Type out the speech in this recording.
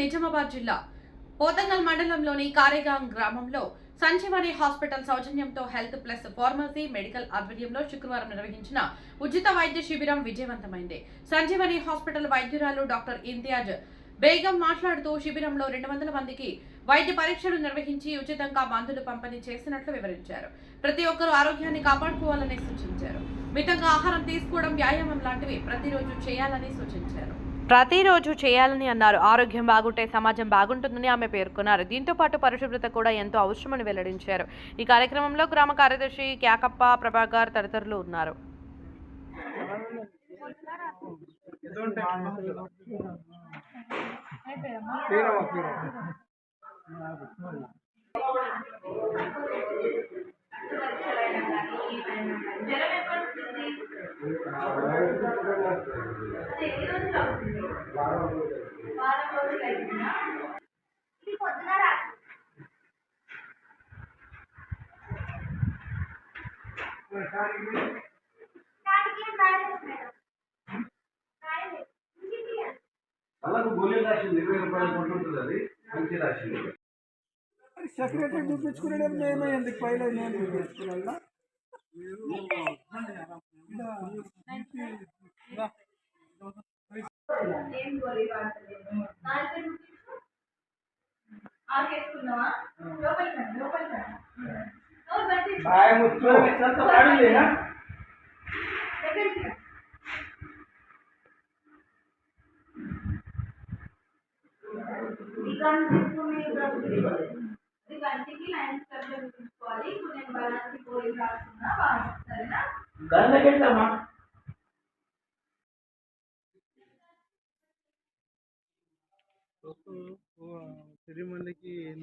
నిజామాబాద్ జిల్లా పోతంగల్ మండలంలోని కారేగాం గ్రామంలో సంజీవని హాస్పిటల్ సౌజన్యంతో హెల్త్ ప్లస్ ఫార్మసీ మెడికల్ ఆధ్వర్యంలో శుక్రవారం నిర్వహించిన ఉచిత వైద్య శిబిరం విజయవంతమైంది. సంజీవని హాస్పిటల్ వైద్యురాలు డాక్టర్ ఇంతియాజ్ బేగం మాట్లాడుతూ శిబిరంలో రెండు వందల మందికి వైద్య పరీక్షలు నిర్వహించి ఉచితంగా మందులు పంపిణీ చేసినట్లు వివరించారు. ప్రతి ఒక్కరూ ఆరోగ్యాన్ని కాపాడుకోవాలని సూచించారు. మితంగా ఆహారం తీసుకోవడం వ్యాయామం లాంటివి ప్రతిరోజు చేయాలని సూచించారు. ప్రతిరోజు చేయాలని అన్నారు. ఆరోగ్యం బాగుంటే సమాజం బాగుంటుందని ఆమె పేర్కొన్నారు. దీంతో పాటు పరిశుభ్రత కూడా ఎంతో అవసరమని వెల్లడించారు. ఈ కార్యక్రమంలో గ్రామ కార్యదర్శి క్యాకప్ప ప్రభాకర్ తదితరులు ఉన్నారు. అలాగే గోళీలు రాసింది ఇరవై రూపాయలు కొంటుంటుంది అది మంచి రాసింది సెక్రటరీ చూపించుకునే మేమే ఎందుకు పైన నేను చూపించుకున్నా ఏం గోళీ వాడతలేదు నాలుగు చూపించు ఆకేసుకున్నావా లోపలికి రండి లోపలికి రండి నోరు బట్టి ఎక్కడికి రా ఈ గన్ తీసుకుని ఈ గంటకి నైన్ స్టెప్లో చూపించుకోవాలి ఇప్పుడు నేను బలానికి గోళీ రాస్తున్నా వాడు సరేనా గల్లకెట్టమ్మా తిరిగి మందికి ఏం